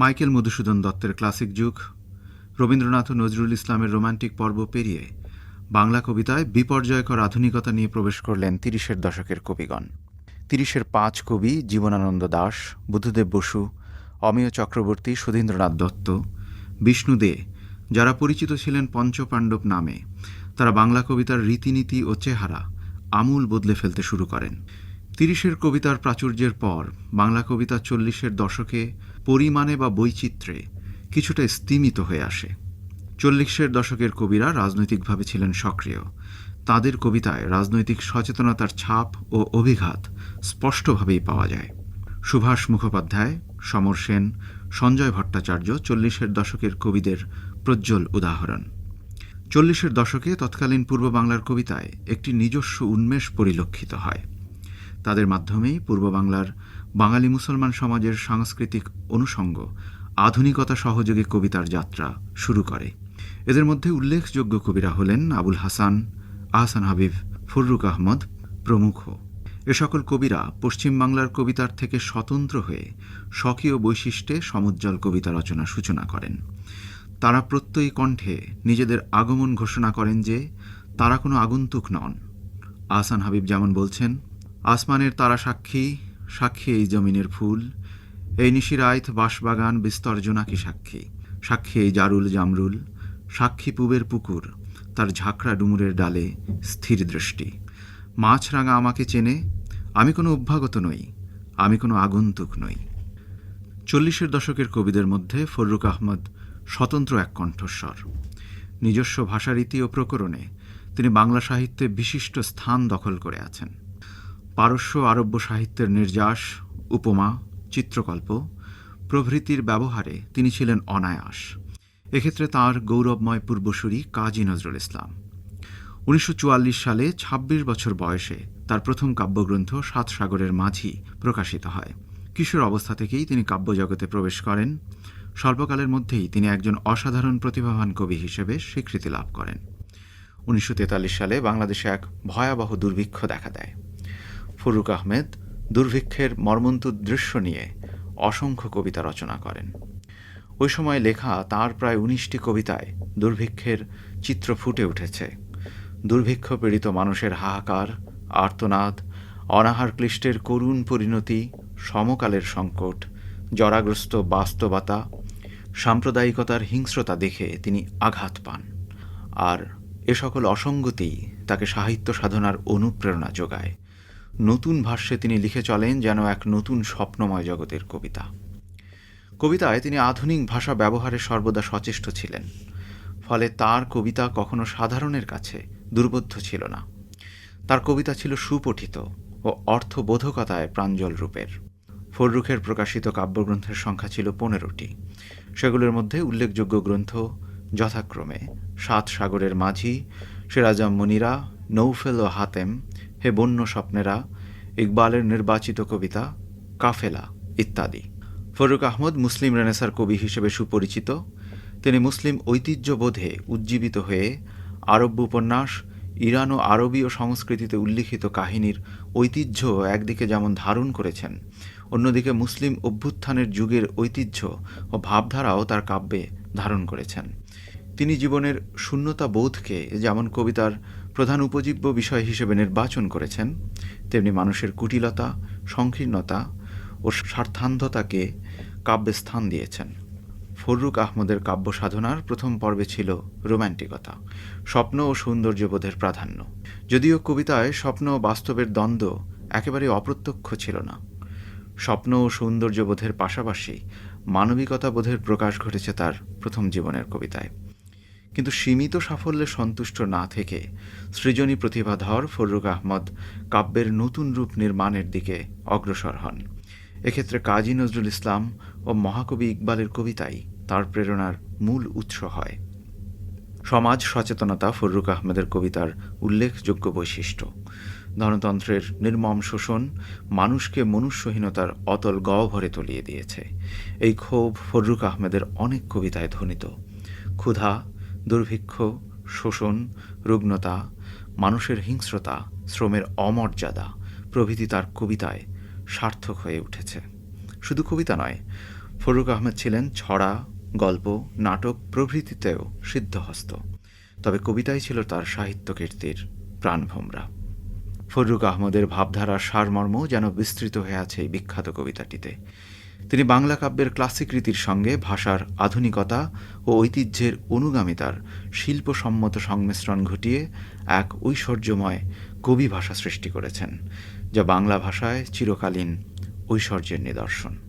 Michael Madhusudan দত্তের classic যুগ, রবীন্দ্রনাথ ও নজরুল ইসলামের রোমান্টিক পর্ব পেরিয়ে বাংলা কবিতায় বিপর্যয়কর আধুনিকতা নিয়ে প্রবেশ করলেন তিরিশের দশকের কবিগণ। তিরিশের পাঁচ কবি জীবনানন্দ দাশ বুদ্ধদেব বসু, অমেয় চক্রবর্তী সুধীন্দ্রনাথ দত্ত, বিষ্ণু দে, যারা পরিচিত ছিলেন পঞ্চপাণ্ডব নামে, তারা বাংলা কবিতার রীতিনীতি ও চেহারা আমূল বদলে ফেলতে শুরু করেন। তিরিশের কবিতার প্রাচুর্যের পর বাংলা কবিতা চল্লিশের দশকে পরিমাণে বা বৈচিত্র্যে কিছুটা স্তিমিত হয়ে আসে। চল্লিশের দশকের কবিরা রাজনৈতিকভাবে ছিলেন সক্রিয়। তাদের কবিতায় রাজনৈতিক সচেতনতার ছাপ ও অভিঘাত স্পষ্টভাবেই পাওয়া যায়। সুভাষ মুখোপাধ্যায়, সমর সেন, সঞ্জয় ভট্টাচার্য চল্লিশের দশকের কবিদের প্রজ্জ্বল উদাহরণ। চল্লিশের দশকে তৎকালীন পূর্ব বাংলার কবিতায় একটি নিজস্ব উন্মেষ পরিলক্ষিত হয়। তাদের মাধ্যমেই পূর্ব বাংলার বাঙালি মুসলমান সমাজের সাংস্কৃতিক অনুষঙ্গ আধুনিকতা সহযোগে কবিতার যাত্রা শুরু করে। এদের মধ্যে উল্লেখযোগ্য কবিরা হলেন আবুল হাসান, আহসান হাবিব ফররুক আহমদ প্রমুখ। এ সকল কবিরা পশ্চিমবাংলার কবিতার থেকে স্বতন্ত্র হয়ে স্বকীয় বৈশিষ্ট্যে সমুজ্জ্বল কবিতা রচনা সূচনা করেন। তারা প্রত্যয়ী কণ্ঠে নিজেদের আগমন ঘোষণা করেন যে, তারা কোনো আগন্তুক নন। আহসান হাবিব যেমন বলছেন, আসমানের তারা সাক্ষী সাক্ষী এই জমিনের ফুল। এই নিশিরাইত বাঁশবাগান বিস্তর জোনাকি সাক্ষী। সাক্ষী এই জারুল জামরুল। সাক্ষী পুবের পুকুর। তার ঝাঁকড়া ডুমুরের ডালে স্থির দৃষ্টি। মাছরাঙা আমাকে চেনে, আমি কোনো অভ্যাগত নই, আমি কোনো আগন্তুক নই। চল্লিশের দশকের কবিদের মধ্যে ফররুক আহমদ স্বতন্ত্র এক কণ্ঠস্বর। নিজস্ব ভাষারীতি ও প্রকরণে তিনি বাংলা সাহিত্যে বিশিষ্ট স্থান দখল করে আছেন। পারস্য আরব্য সাহিত্যের নির্যাস, উপমা, চিত্রকল্প প্রভৃতির ব্যবহারে তিনি ছিলেন অনায়াস। এক্ষেত্রে তাঁর গৌরবময় পূর্বসূরি কাজী নজরুল ইসলাম। উনিশশো চুয়াল্লিশ সালে ২৬ বছর বয়সে তার প্রথম কাব্যগ্রন্থ সাত সাগরের মাঝি প্রকাশিত হয়। কিশোর অবস্থা থেকেই তিনি কাব্যজগতে প্রবেশ করেন। স্বল্পকালের মধ্যেই তিনি একজন অসাধারণ প্রতিভাবান কবি হিসেবে স্বীকৃতি লাভ করেন। উনিশশো তেতাল্লিশ সালে বাংলাদেশে এক ভয়াবহ দুর্ভিক্ষ দেখা দেয়। ফরুক আহমেদ দুর্ভিক্ষের মর্মন্তুদ দৃশ্য নিয়ে অসংখ্য কবিতা রচনা করেন। ওই সময় লেখা তার প্রায় উনিশটি কবিতায় দুর্ভিক্ষের চিত্র ফুটে উঠেছে। দুর্ভিক্ষ পীড়িত মানুষের হাহাকার, আর্তনাদ, অনাহার ক্লিষ্টের করুণ পরিণতি, সমকালের সংকট, জরাগ্রস্ত বাস্তবতা, সাম্প্রদায়িকতার হিংস্রতা দেখে তিনি আঘাত পান। আর এ সকল অসঙ্গতি তাকে সাহিত্য সাধনার অনুপ্রেরণা যোগায়। নতুন ভাষ্যে তিনি লিখে চলেন যেন এক নতুন স্বপ্নময় জগতের কবিতা। কবিতায় তিনি আধুনিক ভাষা ব্যবহারে সর্বদা সচেষ্ট ছিলেন, ফলে তার কবিতা কখনো সাধারণের কাছে দুর্বোধ্য ছিল না। তার কবিতা ছিল সুপঠিত ও অর্থবোধকতায় প্রাঞ্জল রূপের। ফররুখের প্রকাশিত কাব্যগ্রন্থের সংখ্যা ছিল পনেরোটি। সেগুলোর মধ্যে উল্লেখযোগ্য গ্রন্থ যথাক্রমে সাত সাগরের মাঝি, সিরাজাম মনিরা, নৌফেল ও হাতেম হে বন্য স্বপ্নেরা, ইকবালের নির্বাচিত কবিতা, কাফেলা, ইত্যাদি। ফরুক আহমদ মুসলিম রেনেসার কবি হিসেবে সুপরিচিত। তিনি মুসলিম ঐতিহ্যবোধে উজ্জীবিত হয়ে আরব্য উপন্যাস, ইরান ও আরবীয় সংস্কৃতিতে উল্লিখিত কাহিনীর ঐতিহ্য একদিকে যেমন ধারণ করেছেন, অন্যদিকে মুসলিম অভ্যুত্থানের যুগের ঐতিহ্য ও ভাবধারাও তার কাব্যে ধারণ করেছেন। তিনি জীবনের শূন্যতা বোধকে যেমন কবিতার প্রধান উপজীব্য বিষয় হিসেবে নির্বাচন করেছেন, তেমনি মানুষের কুটিলতা, সংকীর্ণতা ও স্বার্থান্ধতাকে কাব্যে স্থান দিয়েছেন। ফররুক আহমদের কাব্য সাধনার প্রথম পর্বে ছিল রোম্যান্টিকতা স্বপ্ন ও সৌন্দর্যবোধের প্রাধান্য। যদিও কবিতায় স্বপ্ন ও বাস্তবের দ্বন্দ্ব একেবারে অপ্রত্যক্ষ ছিল না। স্বপ্ন ও সৌন্দর্যবোধের পাশাপাশি মানবিকতা বোধের প্রকাশ ঘটেছে তার প্রথম জীবনের কবিতায়। কিন্তু সীমিত সাফল্যে সন্তুষ্ট না থেকে সৃজনী প্রতিভাধর ফররুক আহমদ কাব্যের নতুন রূপ নির্মাণের দিকে অগ্রসর হন। এক্ষেত্রে কাজী নজরুল ইসলাম ও মহাকবি ইকবালের কবিতাই তার প্রেরণার মূল উৎস হয়। সমাজ সচেতনতা ফররুক আহমেদের কবিতার উল্লেখযোগ্য বৈশিষ্ট্য। ধনতন্ত্রের নির্মম শোষণ মানুষকে মনুষ্যহীনতার অতল গহ্বরে তলিয়ে দিয়েছে। এই ক্ষোভ ফররুক আহমেদের অনেক কবিতায় ধ্বনিত। ক্ষুধা দুর্ভিক্ষ, শোষণ রুগ্নতা মানুষের হিংস্রতা, শ্রমের অমর্যাদা প্রভৃতি তার কবিতায় সার্থক হয়ে উঠেছে। শুধু কবিতা নয়, ফরুক আহমেদ ছিলেন ছড়া, গল্প, নাটক প্রভৃতিতেও সিদ্ধহস্ত। তবে কবিতাই ছিল তার সাহিত্য কীর্তির প্রাণভোমরা। ফররুক আহমদের ভাবধারার সারমর্ম যেন বিস্তৃত হয়ে আছে এই বিখ্যাত কবিতাটিতে। তিনি বাংলা কাব্যের ক্লাসিক রীতির সঙ্গে ভাষার আধুনিকতা ও ঐতিহ্যের অনুগামিতার শিল্পসম্মত সংমিশ্রণ ঘটিয়ে এক ঐশ্বর্যময় কবি ভাষা সৃষ্টি করেছেন, যা বাংলা ভাষায় চিরকালীন ঐশ্বর্যের নিদর্শন।